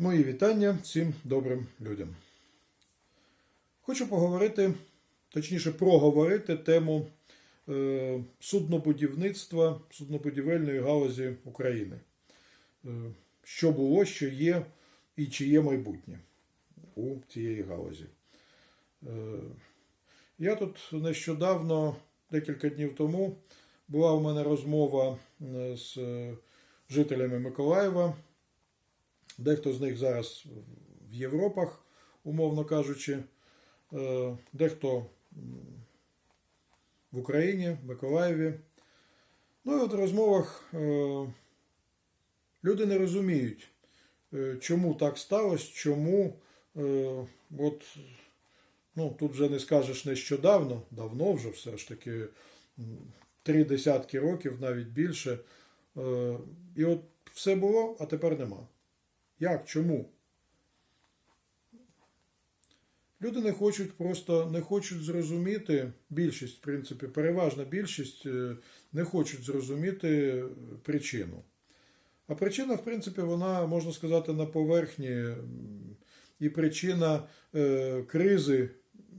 Мої вітання всім добрим людям. Хочу поговорити, точніше, проговорити тему е, суднобудівництва, суднобудівельної галузі України. Е, що було, що є і чи є майбутнє у цієї галузі. Е, я тут нещодавно, декілька днів тому, була у мене розмова з жителями Миколаєва. Дехто з них зараз в Європах, умовно кажучи, е, дехто в Україні, Миколаєві. Ну і от в розмовах е, люди не розуміють, е, чому так сталося, чому от, ну, тут вже не скажеш нещодавно, давно вже все ж таки три десятки років, навіть більше. І от все було, а тепер нема. Як? Чому? Люди не хочуть просто не хочуть зрозуміти, більшість, в принципі, переважна більшість е, не хочуть зрозуміти причину. А причина, в принципі, вона, можна сказати, на поверхні. І причина е, кризи,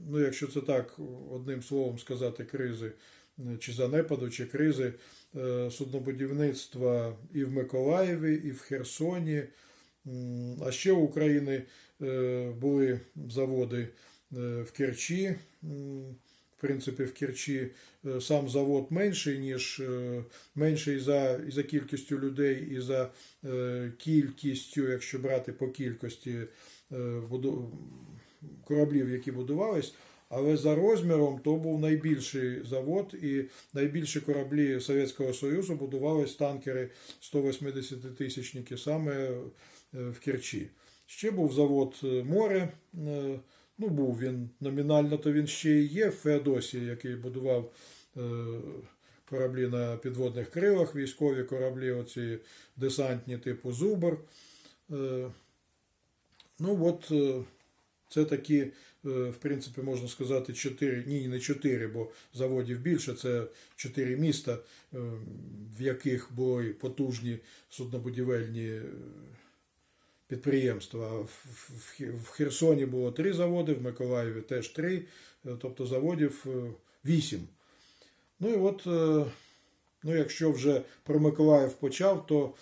ну, якщо це так одним словом сказати, кризи, е, чи занепаду, чи кризи е, суднобудівництва і в Миколаєві, і в Херсоні. А ще у України е, були заводи е, в Керчі. В принципі, в Керчі е, сам завод менший, ніж менший за, і за кількістю людей, і за кількістю, якщо брати по кількості кораблів, які будувались. Але за розміром то був найбільший завод, і найбільші кораблі Совєтського Союзу будувались танкери 180-тисячники саме е, в Керчі. Ще був завод е, море. е, Ну, був він номінально, то він ще і є в Феодосії, який будував кораблі на підводних крилах, військові кораблі, оці десантні типу Зубр. Ну, от це такі, е, в принципі, можна сказати, чотири, ні, не чотири, бо заводів більше, це чотири міста, е, в яких були потужні суднобудівельні е, підприємства. В- Херсоні було три заводи, в Миколаєві теж три, тобто заводів вісім. Ну і от, ну, якщо вже про Миколаїв почав, то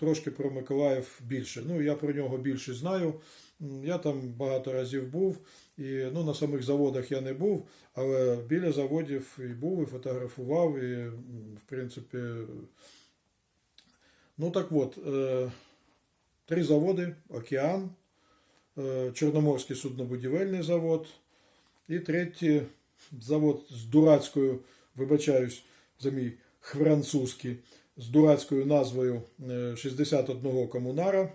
трошки про Миколаїв більше. Ну, я про нього більше знаю. Я там багато разів був, і ну, на самих заводах я не був, але біля заводів і був, і фотографував, і, в принципі, ну так от, е, три заводи: Океан, е, Чорноморський суднобудівельний завод, і третій завод з дурацькою, вибачаюсь за мій французький, з дурацькою назвою е, 61 комунара.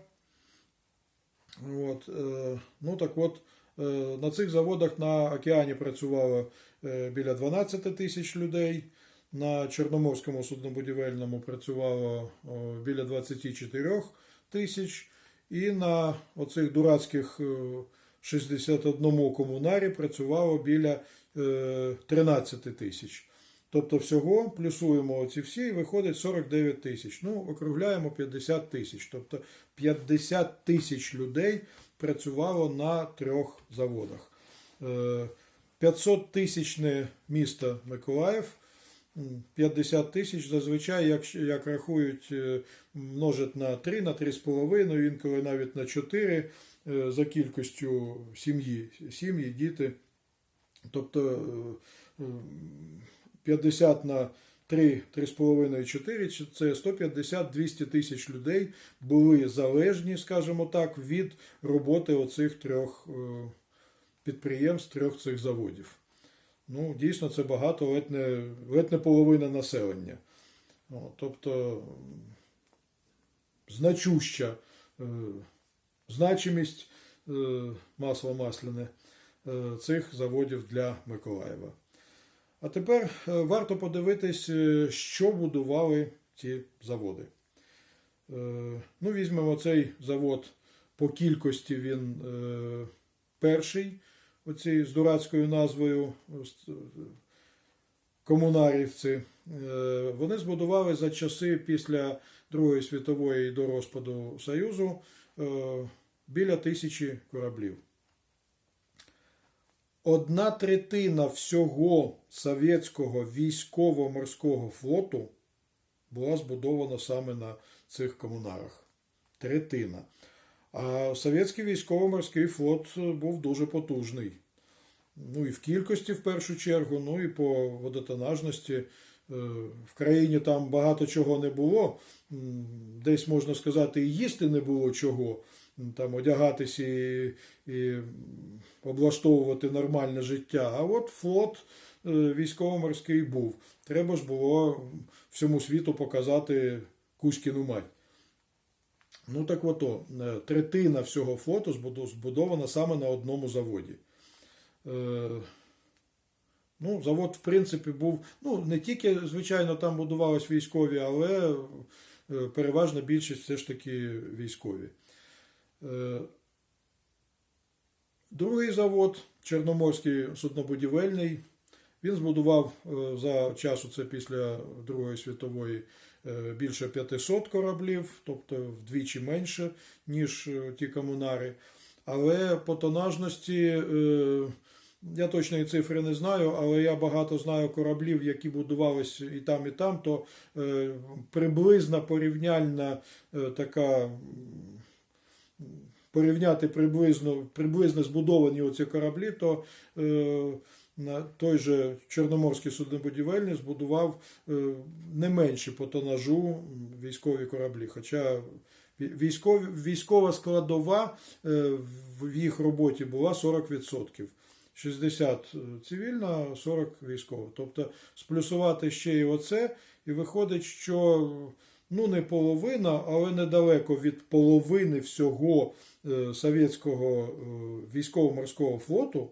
От, е, ну так от, е, на цих заводах на океані працювало е, біля 12 тисяч людей. На Чорноморському суднобудівельному працювало біля 24 тисяч. І на оцих дурацьких е, 61 комунарі працювало біля е, 13 тисяч. Тобто всього плюсуємо оці всі і виходить 49 тисяч. Ну, округляємо 50 тисяч. Тобто 50 тисяч людей працювало на трьох заводах. 500 тисячне місто Миколаїв. 50 тисяч зазвичай, як, як рахують, е, множать на 3, на 3,5, інколи навіть на 4 е, за кількістю сім'ї, сім'ї, діти. Тобто е, е, 50 на 3, 3,5, 4 – це 150-200 тисяч людей були залежні, скажімо так, від роботи оцих трьох е, підприємств, трьох цих заводів. Ну, дійсно, це багато, ледь не, ледь не половина населення. Тобто значуща е, значимість е, масло масляне цих заводів для Миколаєва. А тепер е, варто подивитись, е, що будували ці заводи. Е, Ну, візьмемо цей завод по кількості він перший, оцій з дурацькою назвою комунарівці. Вони збудували за часи після Другої світової до розпаду Союзу біля тисячі кораблів. Одна третина всього совєтського військово-морського флоту була збудована саме на цих комунарах. Третина. А совєтський військово-морський флот був дуже потужний. Ну і в кількості, в першу чергу, ну і по водотонажності. Е, В країні там багато чого не було. Десь можна сказати, і їсти не було чого. Там одягатись і, і облаштовувати нормальне життя. А от флот е, військово-морський був. Треба ж було всьому світу показати Кузькіну мать. Ну так ото, е, третина всього флоту збудована саме на одному заводі. Ну, завод, в принципі, був. Ну, не тільки, звичайно, там будувались військові, але е, переважна більшість все ж таки військові. Е, Другий завод, Чорноморський суднобудівельний, він збудував е, за часу, це після Другої світової, більше 500 кораблів, тобто вдвічі менше, ніж ті комунари. Але по тонажності, я точної цифри не знаю, але я багато знаю кораблів, які будувались і там, і там, то е, приблизна порівняльна е, така. Порівняти приблизно, приблизно збудовані оці кораблі, то е, той же Чорноморський суднобудівельний збудував е, не менші по тонажу військові кораблі. Хоча військові, військова складова е, в їх роботі була 40%. 60 цивільна, 40 військова. Тобто сплюсувати ще і оце, і виходить, що ну не половина, але недалеко від половини всього е, совєтського е, військово-морського флоту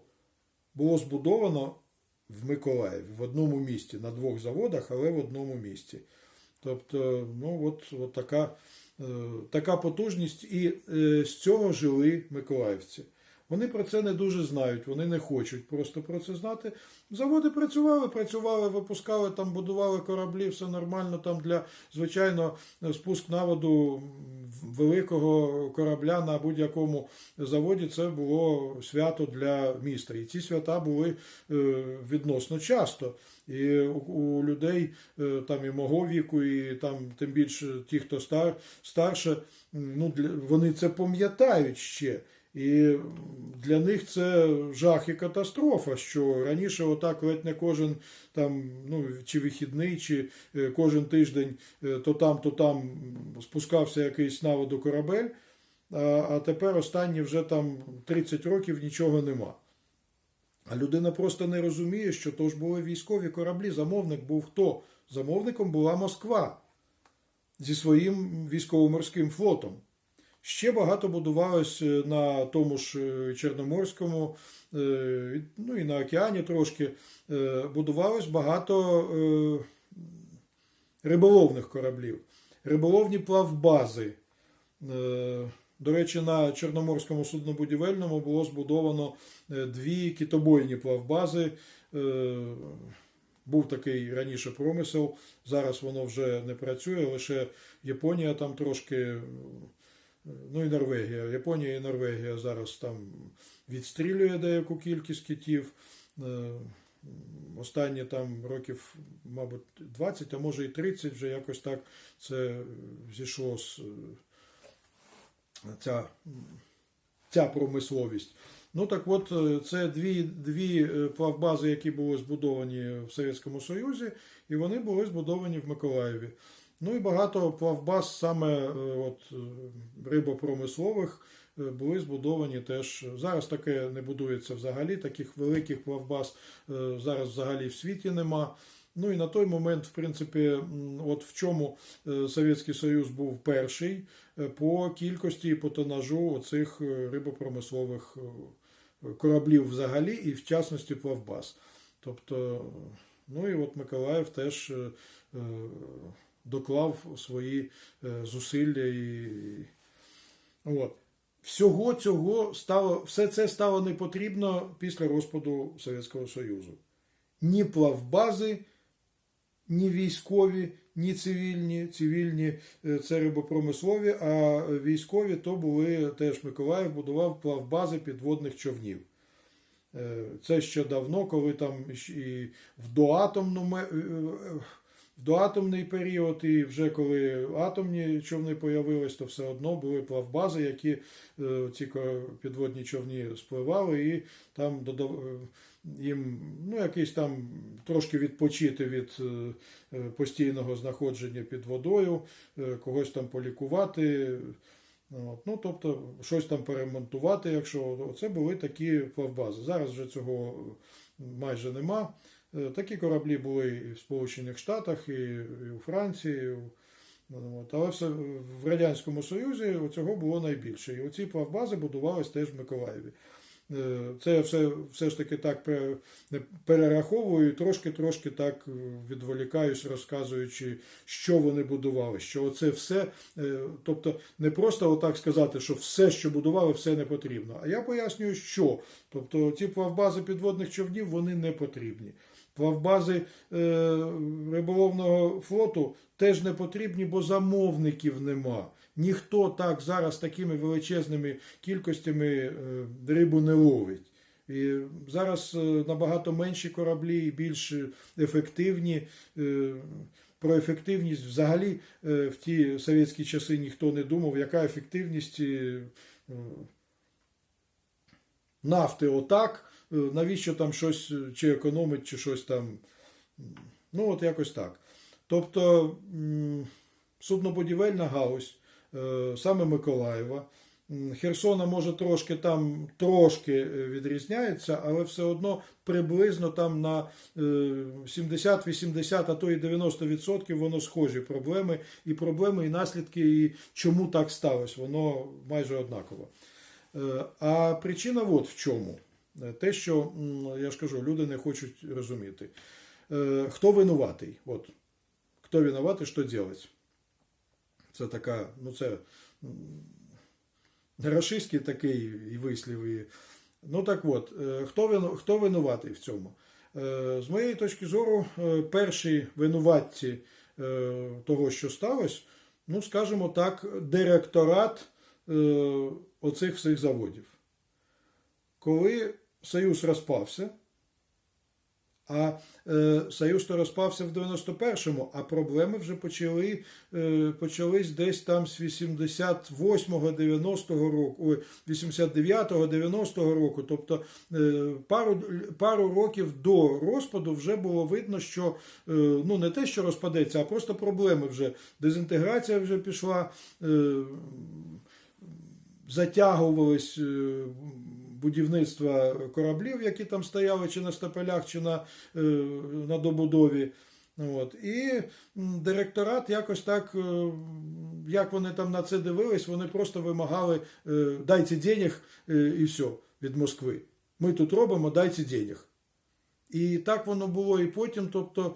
було збудовано в Миколаєві в одному місті, на двох заводах, але в одному місті. Тобто, ну от, от така, е, така потужність, і е, з цього жили миколаївці. Вони про це не дуже знають, вони не хочуть просто про це знати. Заводи працювали, працювали, випускали, там будували кораблі, все нормально. Там для, звичайно, спуск на воду великого корабля на будь-якому заводі це було свято для міста. І ці свята були е, відносно часто. І у, людей е, там і мого віку, і там тим більше ті, хто стар, старше, ну, вони це пам'ятають ще. І для них це жах і катастрофа, що раніше отак ледь не кожен там, ну, чи вихідний, чи е, кожен тиждень е, то там, то там спускався якийсь на воду корабель, а тепер останні вже там 30 років нічого нема. А людина просто не розуміє, що то ж були військові кораблі. Замовник був хто? Замовником була Москва зі своїм військово-морським флотом. Ще багато будувалось е, на тому ж е, Чорноморському, е, ну і на океані трошки. Будувалось багато риболовних кораблів, риболовні плавбази. До речі, на Чорноморському суднобудівельному було збудовано дві китобойні плавбази. Був такий раніше промисел, зараз воно вже не працює, лише Японія там трошки, ну і Норвегія. Японія і Норвегія зараз там відстрілює деяку кількість китів. Е, Останні там років, мабуть, 20, а може і 30 вже якось так це зійшло з е, ця, ця промисловість. Ну так от, е, це дві, дві плавбази, які були збудовані в Совєтському Союзі, і вони були збудовані в Миколаєві. Ну і багато плавбаз саме е, от, е, рибопромислових е, були збудовані теж. Зараз таке не будується взагалі, таких великих плавбаз е, зараз взагалі в світі нема. Ну і на той момент, в принципі, от в чому Совєтський Союз був перший по кількості і по тонажу оцих рибопромислових кораблів взагалі, і в частності плавбаз. Тобто, ну і от Миколаїв теж доклав свої е, зусилля і. От. Всього цього стало, все це стало не потрібно після розпаду Совєтського Союзу. Ні плавбази, ні військові, ні цивільні, цивільні е, це рибопромислові, а військові то були теж Миколаїв будував плавбази підводних човнів. Е, Це ще давно, коли там і в в доатомний період, і вже коли атомні човни появились, то все одно були плавбази, які е, ці підводні човні спливали, і там е, їм ну, якийсь там трошки відпочити від е, постійного знаходження під водою, когось там полікувати. Ну, тобто, щось там перемонтувати, якщо це були такі плавбази. Зараз вже цього майже нема. Е, Такі кораблі були і в Сполучених Штатах, і, у Франції. і у- От. Але все, в Радянському Союзі цього було найбільше. І оці плавбази будувались теж в Миколаєві. Е, Це все, все ж таки так перераховую, трошки-трошки так е, відволікаюсь, розказуючи, що вони будували. Що оце все, тобто не просто отак сказати, що все, що будували, все не потрібно. А я пояснюю, що. Тобто ці плавбази підводних човнів вони не потрібні. Плавбази е, риболовного флоту теж не потрібні, бо замовників нема. Ніхто так зараз такими величезними кількостями е, рибу не ловить. І зараз е, набагато менші кораблі і більш ефективні. Е, Про ефективність взагалі е, в ті совєтські часи ніхто не думав, яка ефективність е, нафти отак, навіщо там щось е, чи економить, чи щось там. Ну, от якось так. Тобто суднобудівельна галузь, е, саме Миколаєва, Херсона може трошки там трошки е, відрізняється, але все одно приблизно там на е, 70-80, а то і 90% воно схожі проблеми, і проблеми, і наслідки, і чому так сталося, воно майже однаково. Е, А причина от в чому. Е, Те, що я ж кажу, люди не хочуть розуміти. Е, Хто винуватий? От. Хто винуватий, що робити? Це така, ну це рашистський такий і вислів. І... Ну так от, е, хто, вину- хто винуватий в цьому? З моєї точки зору, перші винуватці того, що сталося, ну, скажімо так, директорат оцих всіх заводів. Коли Союз розпався, а е, Союз то розпався в 91-му, а проблеми вже почали, е, почались десь там з 88-го, 90-го року, ой, 89-го, 90-го року. Тобто е, пару, пару років до розпаду вже було видно, що е, ну не те, що розпадеться, а просто проблеми вже. Дезінтеграція вже пішла. Е, затягувались е, будівництва кораблів, які там стояли чи на стапелях, чи на, е, на добудові. От. І директорат якось так, е, як вони там на це дивились, вони просто вимагали е, дайте денег і все від Москви. Ми тут робимо, дайте денег. І так воно було і потім. Тобто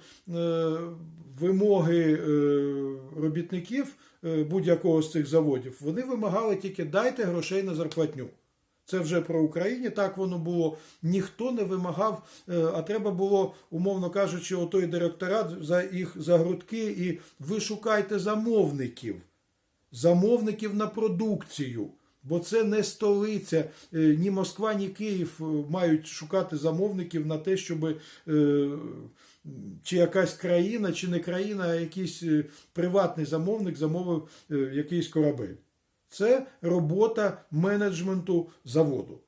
вимоги робітників будь-якого з цих заводів, вони вимагали тільки дайте грошей на зарплатню. Це вже про Україні, так воно було. Ніхто не вимагав, е, а треба було, умовно кажучи, отой директорат за їх за грудки, і ви шукайте замовників, замовників на продукцію. Бо це не столиця, Е, ні Москва, ні Київ е, мають шукати замовників на те, щоб чи якась країна, чи не країна, а якийсь приватний замовник замовив якийсь корабель. Це робота менеджменту заводу.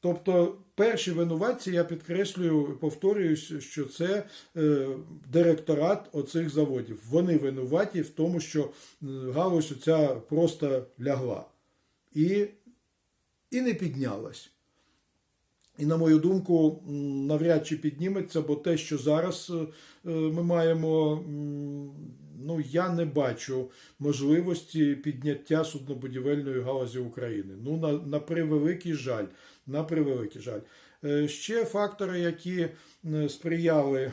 Тобто, перші винуватці, я підкреслюю, повторююсь, що це е, директорат оцих заводів. Вони винуваті в тому, що е, галузь оця просто лягла і, і не піднялась. І, на мою думку, навряд чи підніметься, бо те, що зараз е, ми маємо, я не бачу можливості підняття суднобудівельної галузі України. Ну, на, на превеликий жаль. На превеликий жаль. Е, Ще фактори, які е, сприяли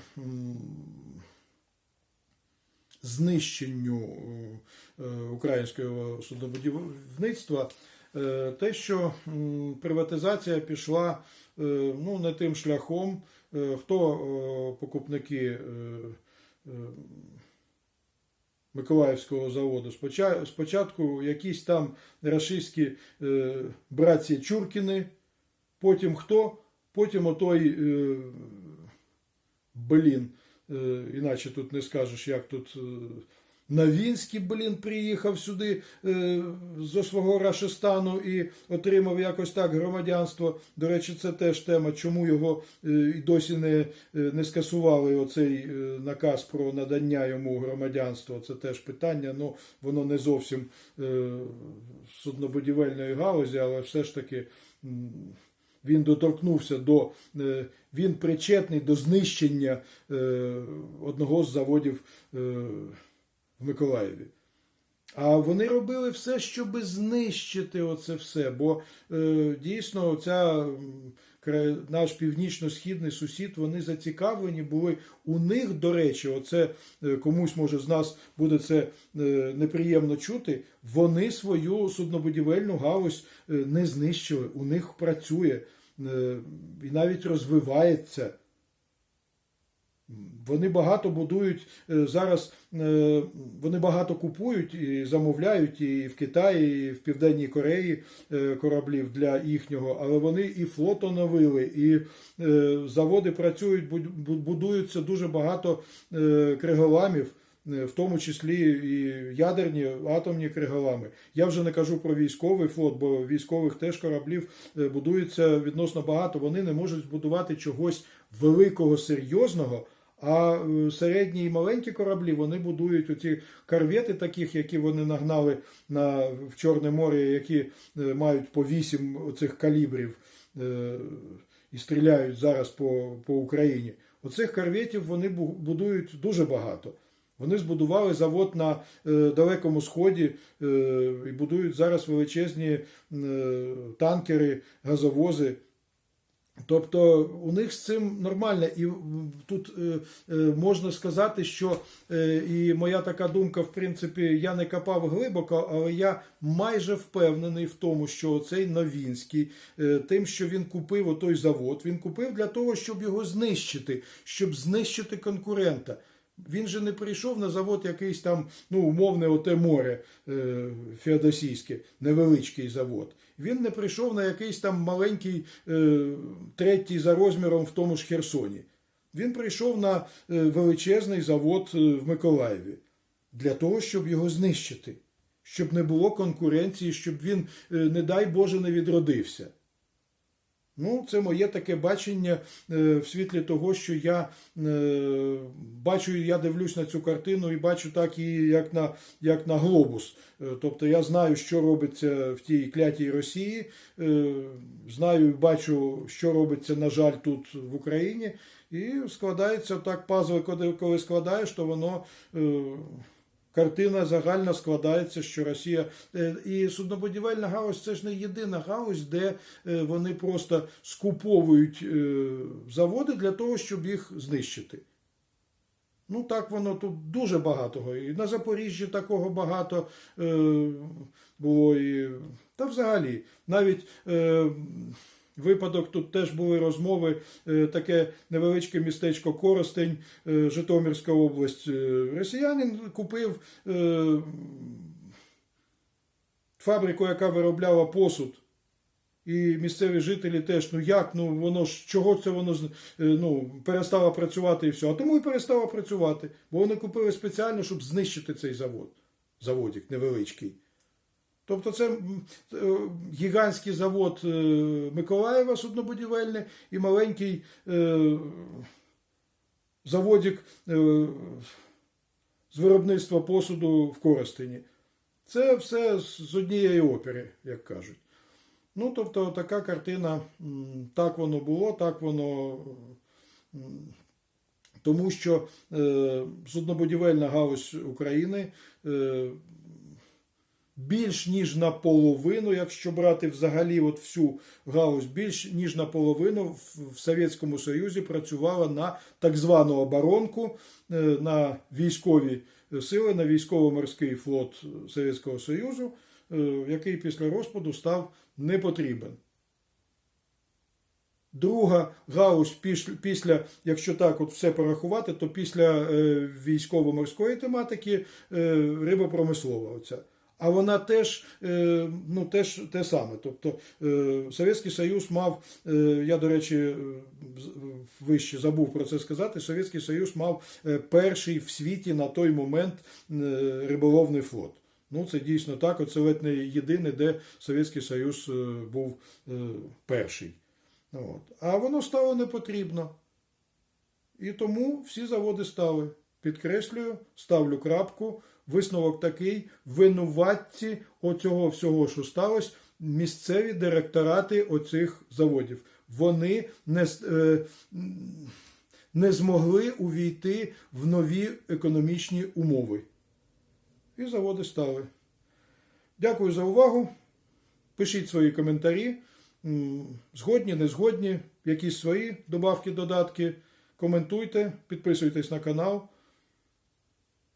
знищенню е, українського суднобудівництва, те, що приватизація пішла ну, не тим шляхом, хто покупники Миколаївського заводу. Спочатку якісь там рашистські е, братці Чуркіни, потім хто? Потім отой, е, блін, е, іначе тут не скажеш, як тут. Е, Новінський, блін, приїхав сюди е, зі свого Рашистану і отримав якось так громадянство. До речі, це теж тема, чому його е, і досі не, е, не скасували оцей е, наказ про надання йому громадянства. Це теж питання. Ну, воно не зовсім е, суднобудівельної галузі, але все ж таки. Він доторкнувся до е, він причетний до знищення е, одного з заводів е, в Миколаєві. А вони робили все, щоб знищити оце все. Бо е, дійсно ця, м, наш північно-східний сусід, вони зацікавлені були. У них, до речі, оце е, комусь може з нас буде це е, неприємно чути. Вони свою суднобудівельну галузь е, не знищили. У них працює е, і навіть розвивається. Вони багато будують е, зараз. е, Вони багато купують і замовляють і в Китаї, і в Південній Кореї е, кораблів для їхнього, але вони і флот оновили, і заводи працюють, буд- будуються дуже багато криголамів, в тому числі і ядерні атомні криголами. Я вже не кажу про військовий флот, бо військових теж кораблів будується відносно багато. Вони не можуть збудувати чогось великого, серйозного. А е, середні і маленькі кораблі вони будують оці корвети, таких, які вони нагнали на, в Чорне море, які е, мають по вісім оцих калібрів е, і стріляють зараз по, по Україні. Оцих корветів вони будують дуже багато. Вони збудували завод на е, Далекому Сході е, і будують зараз величезні е, танкери, газовози. Тобто у них з цим нормально, і тут е, е, можна сказати, що е, і моя така думка, в принципі, я не копав глибоко, але я майже впевнений в тому, що цей Новінський, е, тим, що він купив отой завод, він купив для того, щоб його знищити, щоб знищити конкурента. Він же не прийшов на завод якийсь там, ну, умовне, оте море е, феодосійське, невеличкий завод. Він не прийшов на якийсь там маленький е, третій за розміром в тому ж Херсоні. Він прийшов на е, величезний завод е, в Миколаєві для того, щоб його знищити, щоб не було конкуренції, щоб він, е, не дай Боже, не відродився. Ну, це моє таке бачення е, в світлі того, що я е, бачу, я дивлюсь на цю картину і бачу так її, як на, як на глобус. Е, Тобто я знаю, що робиться в тій клятій Росії, знаю і бачу, що робиться, на жаль, тут в Україні. І складається так пазли, коли складаєш, то воно. Картина загальна складається, що Росія Е, і суднобудівельна галузь це ж не єдина галузь, де е, вони просто скуповують е, заводи для того, щоб їх знищити. Ну, так воно тут дуже багато. І на Запоріжжі такого багато було. І, та взагалі, навіть випадок тут теж були розмови, е, таке невеличке містечко Коростень, е, Житомирська область. Е, Росіянин купив фабрику, яка виробляла посуд. І місцеві жителі теж, ну як, ну воно ж чого це воно ну, перестало працювати і все. А тому і перестало працювати. Бо вони купили спеціально, щоб знищити цей завод. Заводик невеличкий. Тобто це е, гігантський завод е, Миколаєва суднобудівельний і маленький е, заводик з виробництва посуду в Коростені. Це все з однієї опери, як кажуть. Ну, тобто, така картина, так воно було, так воно. Тому що суднобудівельна галузь України більш ніж наполовину, якщо брати взагалі от всю галузь, більш ніж наполовину в, Совєтському Союзі працювала на так звану оборонку, е, на військові сили, на військово-морський флот Совєтського Союзу, е, який після розпаду став непотрібен. Друга галузь після, якщо так от все порахувати, то після е, військово-морської тематики рибопромислова. Оця. А вона теж, е, ну, теж те саме. Тобто е, Совєтський Союз мав, е, я, до речі, вище забув про це сказати, Совєтський Союз мав перший в світі на той момент риболовний флот. Ну, це дійсно так. Оце ледь не єдине, де Совєтський Союз був перший. От. А воно стало не потрібно. І тому всі заводи стали. Підкреслюю, ставлю крапку. Висновок такий: винуватці оцього всього, що сталося, місцеві директорати оцих заводів. Вони не, е, не змогли увійти в нові економічні умови. І заводи стали. Дякую за увагу. Пишіть свої коментарі. Згодні, не згодні, якісь свої добавки, додатки. Коментуйте, підписуйтесь на канал.